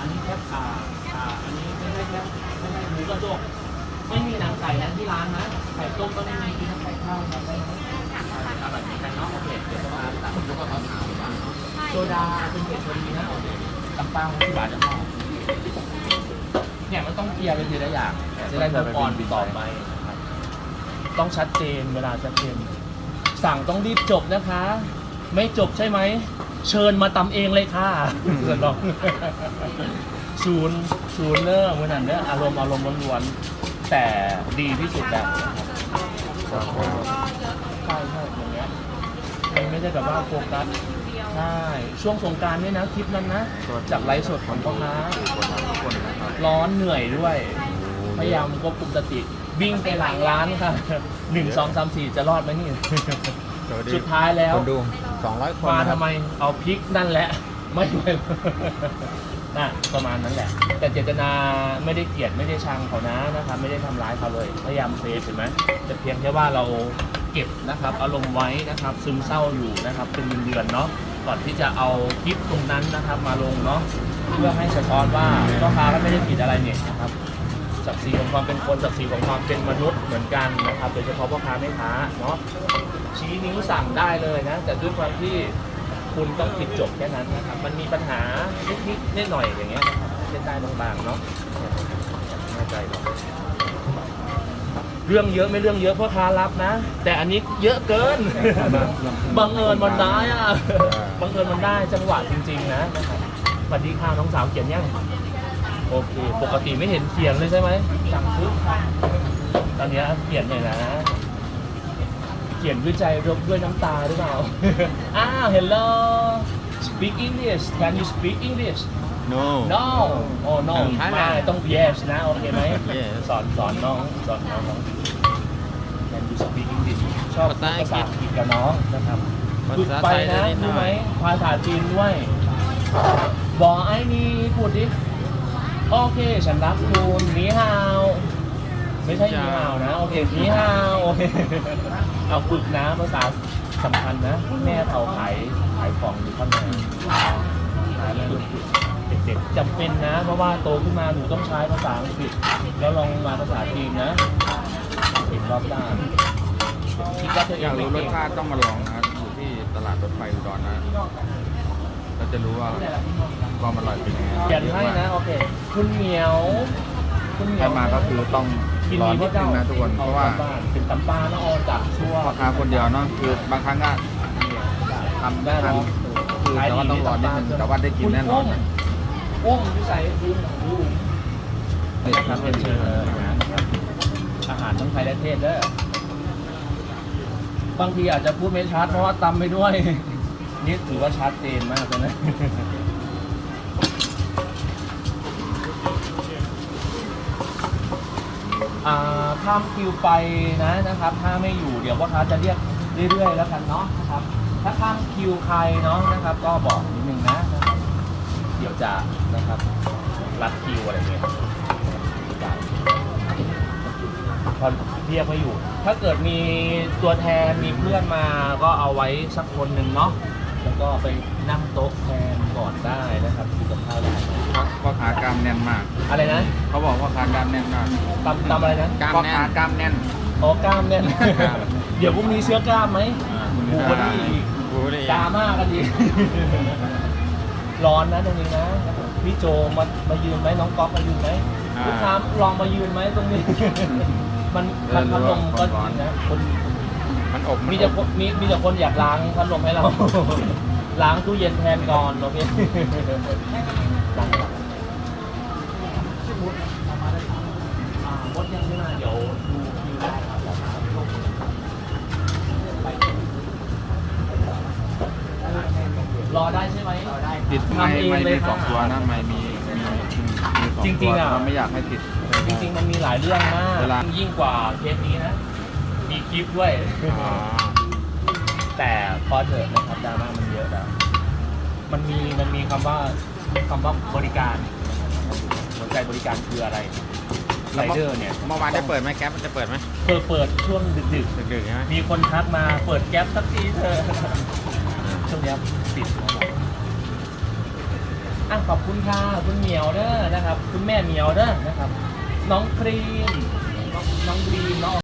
อันนี้แคบอ่าอ่าอันนี้ไม่ใช่แคบไม่ใช่หมูกระจกไม่มีหนังไก่นะที่ร้านนะไข่ต้มก็ไม่มีกินน้ำไก่ข้าวนะได้ไหมอร่อยเหมือนกันเนาะโอเคเดี๋ยวจะมาตัดล้วก็เอาถามว่าโซดาเป็นเผ็ดพอดีนะโอเคตับเป้าที่บาทจะพอเนี่ยมันต้องเคลียร์เป็นทีละอย่างจะได้ทุกออนต่อไปต้องชัดเจนเวลาชัดเจนสั่งต้องรีบจบนะคะ ไม่จบใช่ไหม เชิญมาตำเองเลยค่ะเกิดลองศูนย์ศูนย์เนอร์วันนั้นเนี่ยอารมณ์อารมณ์ล้วนๆแต่ดีที่สุดแล้วนะครับใช่ใช่อย่างเงี้ยมันไม่ได้แบบว่าโฟกัสใช่ช่วงสงกรารเนี่ยนะคลิปนั้นนะ จากไลฟ์สดของพ่อค้าคนทุกคนนะครับร้อนเหนื่อยด้วย พยายามควบคุมสติ วิ่งไปหลังร้านค่ะหนึ่งสองสามสี่จะรอดไหมนี่สวัสดีสุดท้ายแล้วคนดู 200 คนมานะคทำรับไมเอาพริกนั่นแหละ ไม่ไม่น่ะประมาณนั้นแหละ แต่เจตนาไม่ได้เกลียดไม่ได้ชังเขานะนะครับไม่ได้ทำร้ายเขาเลยพยายามเซฟเห็นไหมแต่เพียงแค่ว่าเราเก็บนะครับอารมณ์ไว้นะครับซึมเศร้าอยู่นะครับเป็นเดือนๆเนาะก่อนที่จะเอาคลิปตรงนั้นนะครับมาลงเนาะเพื่อให้สะท้อนว่าพ่อค้าก็ไม่ได้ผิดอะไรเนี่ยนะครับ ศักดิ์ศรีของความเป็นคนศักดิ์ศรีของความเป็นมนุษย์เหมือนกันนะครับ โดยเฉพาะพ่อค้าแม่ค้าเนาะ ชี้นิ้วสั่งได้เลยนะ แต่ด้วยความที่คุณต้องผิดจบแค่นั้นนะครับ มันมีปัญหานิดๆนิดหน่อยอย่างเงี้ยนะครับเส้นได้บางๆเนาะแน่ใจเนาะเรื่องเยอะไม่เรื่องเยอะพ่อค้ารับนะ แต่อันนี้เยอะเกิน บังเอิญมันได้อะบังเอิญมันได้จังหวะจริง ๆ นะนะครับสวัสดีค่ะน้องสาวเขียนยังโอเคปกติไม่เห็นเขียนเลยใช่ไหมสั่งซื้อตอนนี้เขียนหน่อยนะเขียนด้วยใจรบด้วยน้ำตาหรือเปล่า อ้าว hello speak English can you speak English no no oh no เออไม่ต้อง yes นะ โอเคไหม Yes สอนสอนน้องสอนน้องน้อง can you speak English ชอบภาษาอังกฤษภาษาอังกฤษกับน้องนะครับภาฝึกษาไปไทยได้นะนิดหน่รู้อยไหมภาษาจีนด้วย บอกไอ้นี่พูดดิ โอเค ฉันรักคุณนีฮาว ไม่ใช่นีฮาวนะ โอเคนีฮาว โอเค เอาฝึกนะภาษาสำคัญนะ แม่เผาขายขายของอยู่ข้างในขายแล้วเด็กๆจำเป็นนะ เพราะว่าโตขึ้นมาหนูต้องใช้ภาษาอังกฤษแล้วลองมาภาษาจีนนะเห็นรอบด้านคิดว่าตัวเอองยากไม่รู้รสเก่งชาติต้องมาลองนะครับอยู่ที่ตลาดรถไฟอุดรนะเราจะรู้ว่าความอร่อยเป็นยังไงเขียนให้นะโอเค คุณเหมียว คุณเหมียถ้าวมาก็คือต้อง รอนิดนึงนะทุกคนเพราะว่าเป็นตำปลาเนาะเอาจากชั่วพ่อค้าคนเดียวเนาะคือบางครั้งก็ทำได้ทันคือแต่ว่าต้องรอนิดนึงแต่ว่าได้กินแน่นอนนะอุ้มที่ใส่คุณอุ้มนี่ครับเป็นเชิญเลยนะอาหารทั้งไทยและเทศเด้อบางทีอาจจะพูดไม่ชัดเพราะว่าตำไปด้วยนี่ถือว่าชัดเจนมากเลยนะ อ่าข้ามคิวไปนะนะครับ ถ้าไม่อยู่เดี๋ยวพ่อค้าจะเรียกเรื่อยๆแล้วกันเนาะนะครับ ถ้าข้ามคิวใครเนาะนะครับ ก็บอกนิดนึงนะนะครับเดี๋ยวจะนะครับรัดคิวอะไรเงี้ยพอเรียกไม่อยู่ ถ้าเกิดมีตัวแทนมีเพื่อนมาก็เอาไว้สักคนหนึ่งเนาะ แล้วก็ไปนั่งโต๊ะแทนก่อนได้นะครับกินกับข้าวได้พ่อค้ากล้ามแน่นมาก อะไรนะเขาบอกพ่อค้ากล้ามแน่นมากตำตำอะไรนะพ่อค้ากล้ามแน่น อ๋อกล้ามเนี่ยนะกล้าม เดี๋ยวพรุ่งนี้เชื้อกล้ามไหมบูบอดี้อีกบูบอดี้ดราม่ากันดีร้อนนะตรงนี้นะพี่โจมามายืนไหมน้องก๊อฟมายืนไหมอ่า ลูกค้าลองมายืนไหมตรงนี้ มันมันพัดลมก็ดีนะคน มันอบมันมีอแต่บคนมีมีแต่คนอยากล้างพัดลมให้เรา ล้างตู้เย็นแทนก่อนโอเคล้างก่อนอ่ามดยังไม่มาเดี๋ยวดูคิวได้ครับรอได้ใช่ไหมรอได้ติดไม่ทำเองไม่เลยมีสองค่ะตัวนะไม่มีมีมีสองจริงๆตัวอะเราไม่อยากให้ติดจริง ๆ มันมีหลายเรื่องมากเวลายิ่งกว่าเคสนี้นะ มีคลิปด้วย อ๋อแต่พอเถอะนะครับดราม่ามันเยอะแล้ว มันมีมันมีคำว่าคำว่าบริการหัวใจบริการคืออะไรไรเดอร์เนี่ยเมื่อวานได้เปิดไหมแก๊ปมันจะเปิดไหมเปิดเปิดช่วงดึกดึกๆใช่ไหมๆมีคนทักมาเปิดแก๊ปสักทีเถอะช่วงเนี้ยปิดนะครับอะขอบคุณค่ะคุณเหมียวเด้อนะครับ คุณแม่เหมียวเด้อนะครับ น้องครีมน้องน้องครีมน้อง